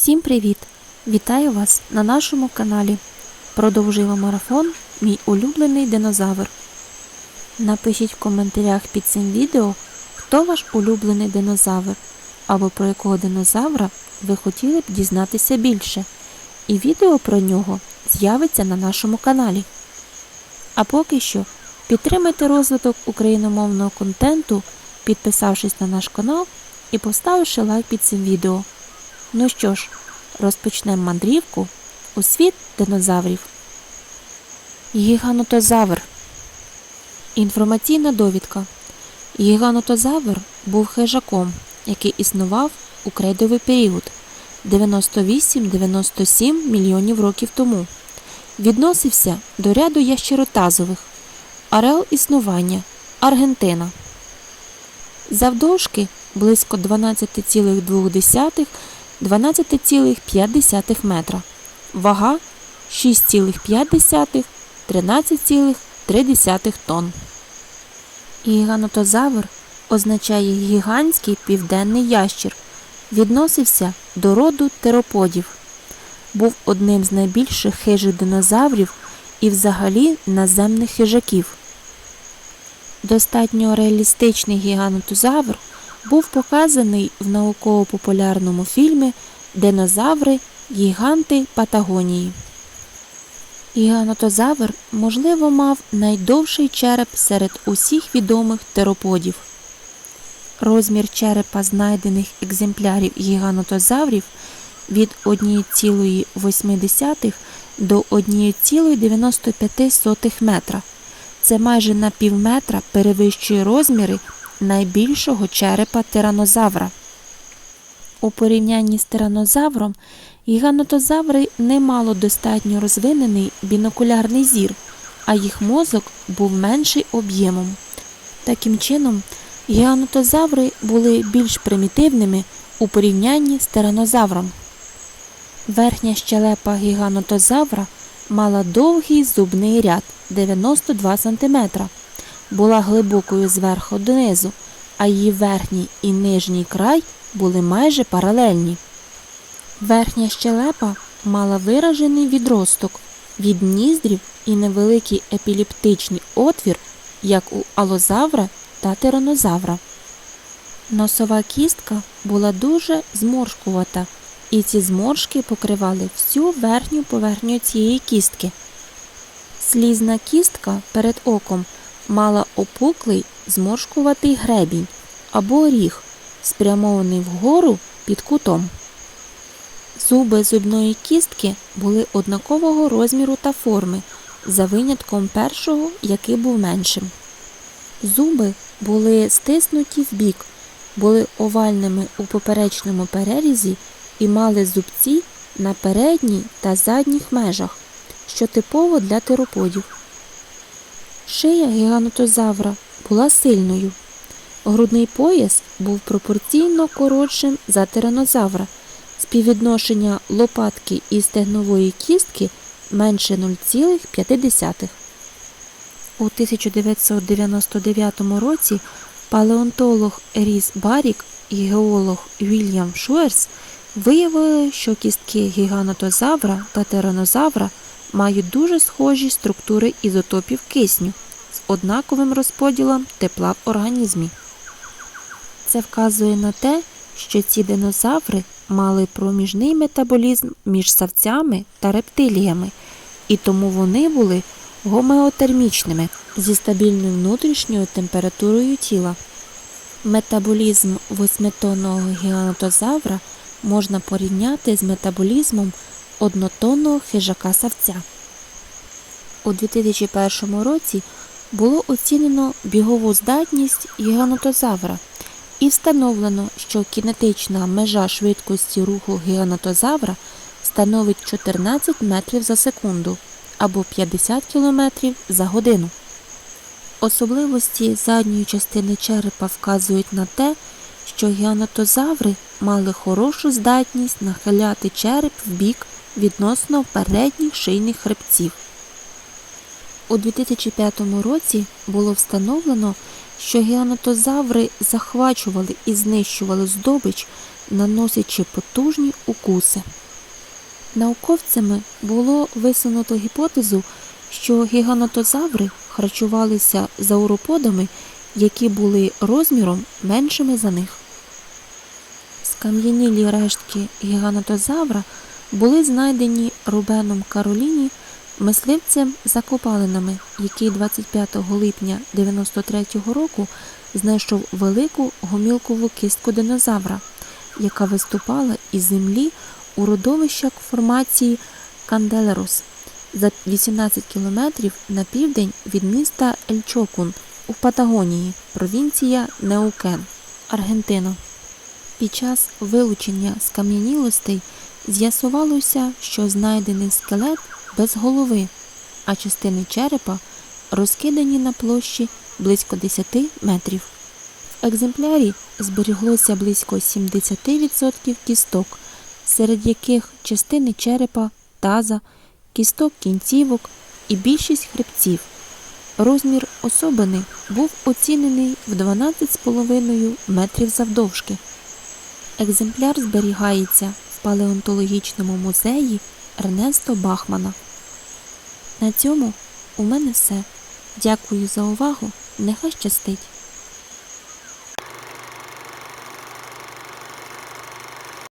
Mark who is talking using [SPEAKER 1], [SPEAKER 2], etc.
[SPEAKER 1] Всім привіт! Вітаю вас на нашому каналі. Продовжуємо марафон Мій улюблений динозавр. Напишіть в коментарях під цим відео, хто ваш улюблений динозавр, або про якого динозавра ви хотіли б дізнатися більше. І відео про нього з'явиться на нашому каналі. А поки що підтримайте розвиток україномовного контенту, підписавшись на наш канал і поставивши лайк під цим відео. Ну що ж, розпочнемо мандрівку у світ динозаврів. Гіганотозавр. Інформаційна довідка. Гіганотозавр був хижаком, який існував у крейдовий період 98-97 мільйонів років тому. Відносився до ряду ящеротазових. Ареал існування Аргентина. Завдовжки близько 12,2 12,5 метра. Вага 6,5 13,3 тонн. Гіганотозавр означає гігантський південний ящір. Відносився до роду тероподів. Був одним з найбільших хижих динозаврів і взагалі наземних хижаків. Достатньо реалістичний гіганотозавр був показаний в науково-популярному фільмі Динозаври Гіганти Патагонії. Гіганотозавр, можливо, мав найдовший череп серед усіх відомих тероподів. Розмір черепа знайдених екземплярів гіганотозаврів від 1,8 до 1,95 метра. Це майже на пів метра перевищує розміри найбільшого черепа тиранозавра. У порівнянні з тиранозавром гіганотозаври не мало достатньо розвинений бінокулярний зір, а їх мозок був менший об'ємом. Таким чином, гіганотозаври були більш примітивними у порівнянні з тиранозавром. Верхня щелепа гіганотозавра мала довгий зубний ряд 92 см, була глибокою зверху донизу, а її верхній і нижній край були майже паралельні. Верхня щелепа мала виражений відросток від ніздрів і невеликий епіліптичний отвір, як у алозавра та тиранозавра. Носова кістка була дуже зморшкувата, і ці зморшки покривали всю верхню поверхню цієї кістки. Слізна кістка перед оком мала опуклий зморшкуватий гребінь або ріг, спрямований вгору під кутом. Зуби зубної кістки були однакового розміру та форми, за винятком першого, який був меншим. Зуби були стиснуті вбік, були овальними у поперечному перерізі і мали зубці на передній та задніх межах, що типово для тероподів. Шия гіганотозавра була сильною. Грудний пояс був пропорційно коротшим за тиранозавра. Співвідношення лопатки і стегнової кістки менше 0,5. У 1999 році палеонтолог Ріс Барік і геолог Вільям Шуерс виявили, що кістки гіганотозавра та тиранозавра мають дуже схожі структури ізотопів кисню з однаковим розподілом тепла в організмі. Це вказує на те, що ці динозаври мали проміжний метаболізм між савцями та рептиліями, і тому вони були гомеотермічними зі стабільною внутрішньою температурою тіла. Метаболізм восьмитонного гіганотозавра можна порівняти з метаболізмом однотонного хижака савця. У 2001 році було оцінено бігову здатність гіганотозавра і встановлено, що кінетична межа швидкості руху гіганотозавра становить 14 метрів за секунду або 50 км за годину. Особливості задньої частини черепа вказують на те, що гіганотозаври мали хорошу здатність нахиляти череп в бік відносно передніх шийних хребців. У 2005 році було встановлено, що гіанотозаври захвачували і знищували здобич, наносячи потужні укуси. Науковцями було висунуто гіпотезу, що гіганотозаври харчувалися зауроподами, які були розміром меншими за них. Скам'янілі рештки гіганотозавра були знайдені Рубеном Кароліні, мисливцем за копалинами, який 25 липня 93 року знайшов велику гомілкову кістку динозавра, яка виступала із землі у родовищах формації Канделерос за 18 кілометрів на південь від міста Ельчокун у Патагонії, провінція Неукен, Аргентина. Під час вилучення скам'янілостей з'ясувалося, що знайдений скелет без голови, а частини черепа розкидані на площі близько 10 метрів. В екземплярі зберіглося близько 70% кісток, серед яких частини черепа, таза, кісток кінцівок і більшість хребців. Розмір особини був оцінений в 12,5 метрів завдовжки. Екземпляр зберігається в палеонтологічному музеї Ернесто Бахмана. На цьому у мене все. Дякую за увагу. Нехай щастить!